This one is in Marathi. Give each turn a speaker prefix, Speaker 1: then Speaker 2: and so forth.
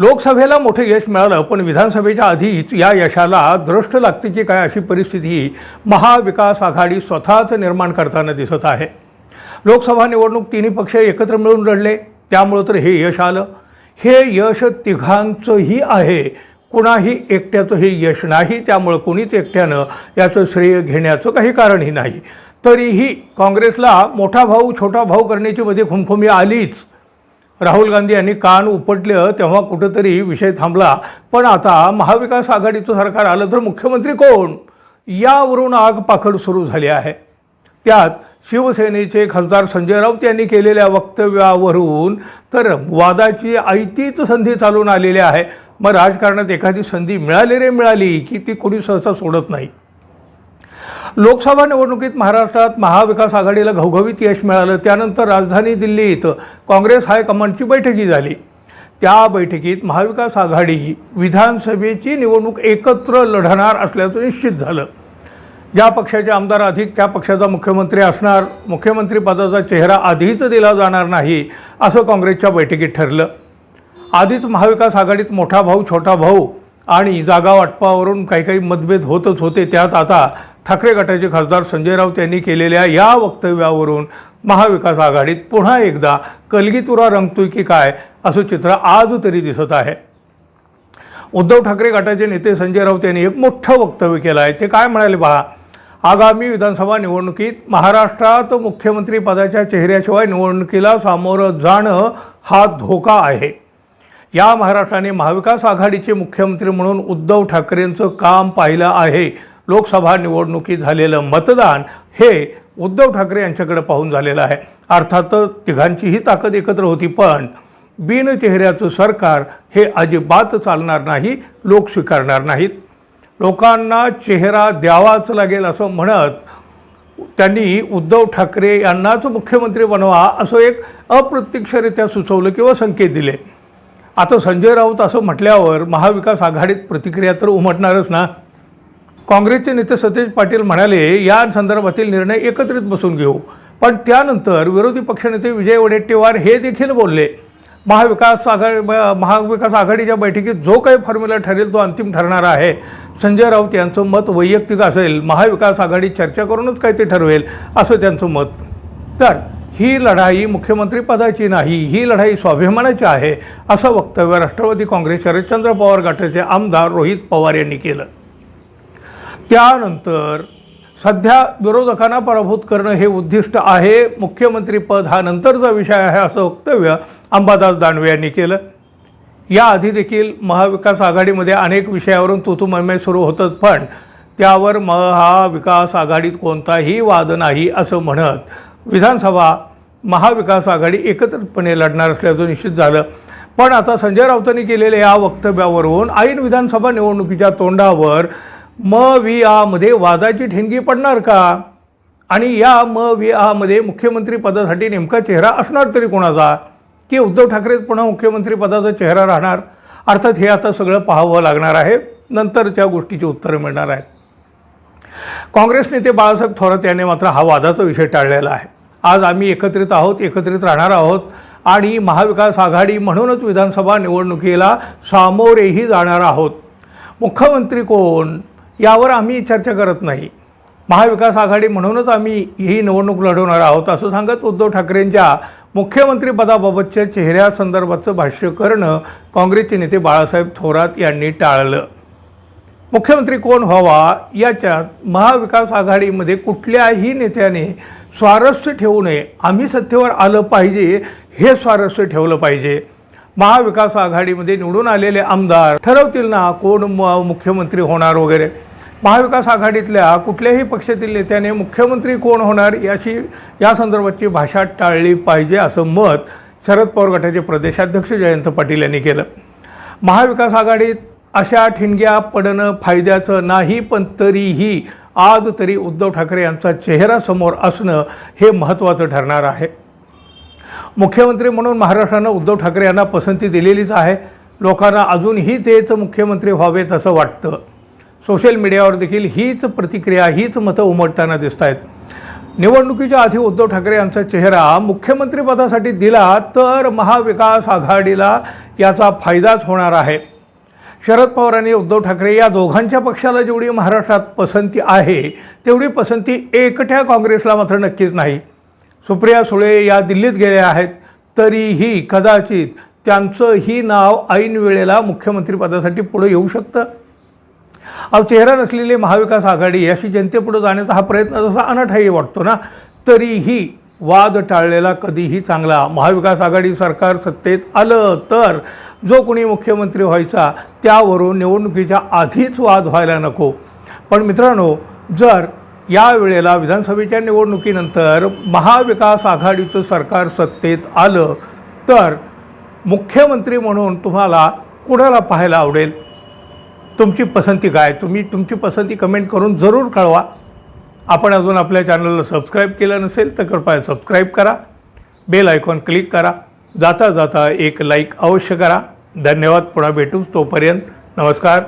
Speaker 1: लोकसभेला मोठं यश मिळालं पण विधानसभेच्या आधीच या यशाला द्रष्ट लागते की काय अशी परिस्थिती महाविकास आघाडी स्वतःच निर्माण करताना दिसत आहे. लोकसभा निवडणूक तिन्ही पक्ष एकत्र मिळून लढले त्यामुळं तर हे यश आलं. हे यश तिघांचंही आहे कुणाही एकट्याचं हे यश नाही त्यामुळं कोणीच एकट्यानं याचं श्रेय घेण्याचं काही कारणही नाही. तरीही काँग्रेसला मोठा भाऊ छोटा भाऊ करण्याची मध्ये खुमखुमी आलीच. राहुल गांधी यांनी कान उपटलं तेव्हा कुठंतरी विषय थांबला. पण आता महाविकास आघाडीचं सरकार आलं तर मुख्यमंत्री कोण? यावरून आग पाखड सुरू झाली आहे. त्यात शिवसेनेचे खासदार संजय राऊत यांनी केलेल्या वक्तव्यावरून तर वादाची ऐतीच संधी चालून आलेली आहे. मग राजकारणात एखादी संधी मिळाली रे मिळाली की ती कोणी सहसा सोडत नाही? लोकसभा निवडणुकीत महाराष्ट्रात महाविकास आघाडीला घवघवीत यश मिळालं. त्यानंतर राजधानी दिल्लीत काँग्रेस हायकमांडची बैठकी झाली. त्या बैठकीत महाविकास आघाडी विधानसभेची निवडणूक एकत्र लढणार असल्याचं निश्चित झालं. ज्या पक्षाचे आमदार अधिक त्या पक्षाचा मुख्यमंत्री असणार. मुख्यमंत्रीपदाचा चेहरा आधीच दिला जाणार नाही असं काँग्रेसच्या बैठकीत ठरलं. आधीच महाविकास आघाडीत मोठा भाऊ छोटा भाऊ आणि जागा वाटपावरून काही काही मतभेद होतच होते. त्यात आता ठाकरे गटाचे खासदार संजय राऊत यांनी केलेल्या या वक्तव्यावरून महाविकास आघाडीत पुन्हा एकदा कलगीतुरा रंगतोय की काय असं चित्र आज तरी दिसत आहे. उद्धव ठाकरे गटाचे नेते संजय राऊत यांनी एक मोठं वक्तव्य केलं आहे. ते काय म्हणाले पहा आगामी विधानसभा निवडणुकीत महाराष्ट्रात मुख्यमंत्री पदाच्या चेहऱ्याशिवाय निवडणुकीला सामोरं जाणं हा धोका आहे. या महाराष्ट्राने महाविकास आघाडीचे मुख्यमंत्री म्हणून उद्धव ठाकरेंचं काम पाहिलं आहे. लोकसभा निवडणुकीत झालेलं मतदान हे उद्धव ठाकरे यांच्याकडे पाहून झालेलं आहे. अर्थातच तिघांचीही ताकद एकत्र होती पण बिनचेहऱ्याचं सरकार हे अजिबात चालणार नाही लोक स्वीकारणार नाहीत. लोकांना चेहरा द्यावाच लागेल असं म्हणत त्यांनी उद्धव ठाकरे यांनाच मुख्यमंत्री बनवा असं एक अप्रत्यक्षरित्या सुचवलं किंवा संकेत दिले. आता संजय राऊत असं म्हटल्यावर महाविकास आघाडीत प्रतिक्रिया तर उमटणारच ना? काँग्रेसचे नेते सतेज पाटील म्हणाले या संदर्भातील निर्णय एकत्रित बसून घेऊ. पण त्यानंतर विरोधी पक्षनेते विजय वडेट्टीवार हे देखील बोलले महाविकास आघाडी महाविकास आघाडीच्या बैठकीत जो काही फॉर्म्युला ठरेल तो अंतिम ठरणार आहे. संजय राऊत यांचं मत वैयक्तिक असेल महाविकास आघाडी चर्चा करूनच काय ते ठरवेल असं त्यांचं मत. तर ही लढाई मुख्यमंत्रीपदाची नाही ही लढाई स्वाभिमानाची आहे असं वक्तव्य राष्ट्रवादी काँग्रेस शरदचंद्र पवार गटाचे आमदार रोहित पवार यांनी केलं. त्यानंतर सध्या विरोधकांना पराभूत करणं हे उद्दिष्ट आहे. मुख्यमंत्रीपद हा नंतरचा विषय आहे असं वक्तव्य अंबादास दानवे यांनी केलं. याआधी देखील महाविकास आघाडीमध्ये अनेक विषयावरून तुतुमय सुरू होतच पण त्यावर महाविकास आघाडीत कोणताही वाद नाही असं म्हणत विधानसभा महाविकास आघाडी एकत्रितपणे लढणार असल्याचं निश्चित झालं. पण आता संजय राऊतांनी केलेल्या या वक्तव्यावरून ऐन विधानसभा निवडणुकीच्या तोंडावर म वि आमध्ये वादाची ठिणगी पडणार का? आणि या म वि आमध्ये मुख्यमंत्री पदासाठी नेमका चेहरा असणार तरी कोणाचा? की उद्धव ठाकरेच पुन्हा मुख्यमंत्री पदाचा चेहरा राहणार? अर्थात हे आता सगळं पाहावं लागणार आहे. नंतर त्या गोष्टीची उत्तरं मिळणार आहेत. काँग्रेस नेते बाळासाहेब थोरात यांनी मात्र हा वादाचा विषय टाळलेला आहे. आज आम्ही एकत्रित आहोत एकत्रित राहणार आहोत आणि महाविकास आघाडी म्हणूनच विधानसभा निवडणुकीला सामोरेही जाणार आहोत. मुख्यमंत्री कोण? यावर आम्ही चर्चा करत नाही. महाविकास आघाडी म्हणूनच आम्ही ही निवडणूक लढवणार आहोत असं सांगत उद्धव ठाकरेंच्या मुख्यमंत्रीपदाबाबतच्या चेहऱ्यासंदर्भाचं भाष्य करणं काँग्रेसचे नेते बाळासाहेब थोरात यांनी टाळलं. मुख्यमंत्री कोण व्हावा याच्यात महाविकास आघाडीमध्ये कुठल्याही नेत्याने स्वारस्य ठेवू नये. आम्ही सत्तेवर आलं पाहिजे हे स्वारस्य ठेवलं पाहिजे. महाविकास आघाडीमध्ये निवडून आलेले आमदार ठरवतील ना कोण मुख्यमंत्री होणार वगैरे. महाविकास आघाडीतल्या कुठल्याही पक्षातील नेत्याने मुख्यमंत्री कोण होणार याची या संदर्भाची भाषा टाळली पाहिजे असं मत शरद पवार गटाचे प्रदेशाध्यक्ष जयंत पाटील यांनी केलं. महाविकास आघाडीत अशा ठिणग्या पडणं फायद्याचं नाही पण तरीही आज तरी उद्धव ठाकरे यांचा चेहरा समोर असणं हे महत्त्वाचं ठरणार आहे. मुख्यमंत्री म्हणून महाराष्ट्रानं उद्धव ठाकरे यांना पसंती दिलेलीच आहे. लोकांना अजूनही तेच मुख्यमंत्री व्हावेत असं वाटतं. सोशल मीडियावर देखील हीच प्रतिक्रिया हीच मतं उमटताना दिसत आहेत निवडणुकीच्या आधी उद्धव ठाकरे यांचा चेहरा मुख्यमंत्रीपदासाठी दिला तर महाविकास आघाडीला याचा फायदाच होणार आहे. शरद पवार आणि उद्धव ठाकरे या दोघांच्या पक्षाला जेवढी महाराष्ट्रात पसंती आहे तेवढी पसंती एकट्या काँग्रेसला मात्र नक्कीच नाही. सुप्रिया सुळे या दिल्लीत गेल्या आहेत तरीही कदाचित त्यांचं ही नाव ऐन वेळेला मुख्यमंत्रीपदासाठी पुढे येऊ शकतं. अहो चेहरा नसलेली महाविकास आघाडी अशी जनतेपुढे जाण्याचा हा प्रयत्न जसा अनठाई वाटतो ना तरीही वाद टाळलेला कधीही चांगला. महाविकास आघाडी सरकार सत्तेत आलं तर जो कोणी मुख्यमंत्री व्हायचा त्यावरून निवडणुकीच्या आधीच वाद व्हायला नको. पण मित्रांनो जर या वेळेला विधानसभेच्या निवडणुकीनंतर महाविकास आघाडीचं सरकार सत्तेत आलं तर मुख्यमंत्री म्हणून तुम्हाला कुणाला पाहायला आवडेल? तुमची पसंती काय? तुम्ही तुमची पसंती कमेंट करून जरूर कळवा. आपण अजून आपल्या चॅनलला सबस्क्राईब केलं नसेल तर कृपया सबस्क्राईब करा. बेल आयकॉन क्लिक करा. जाता जाता एक लाईक अवश्य करा. धन्यवाद. पुन्हा भेटू तोपर्यंत. नमस्कार.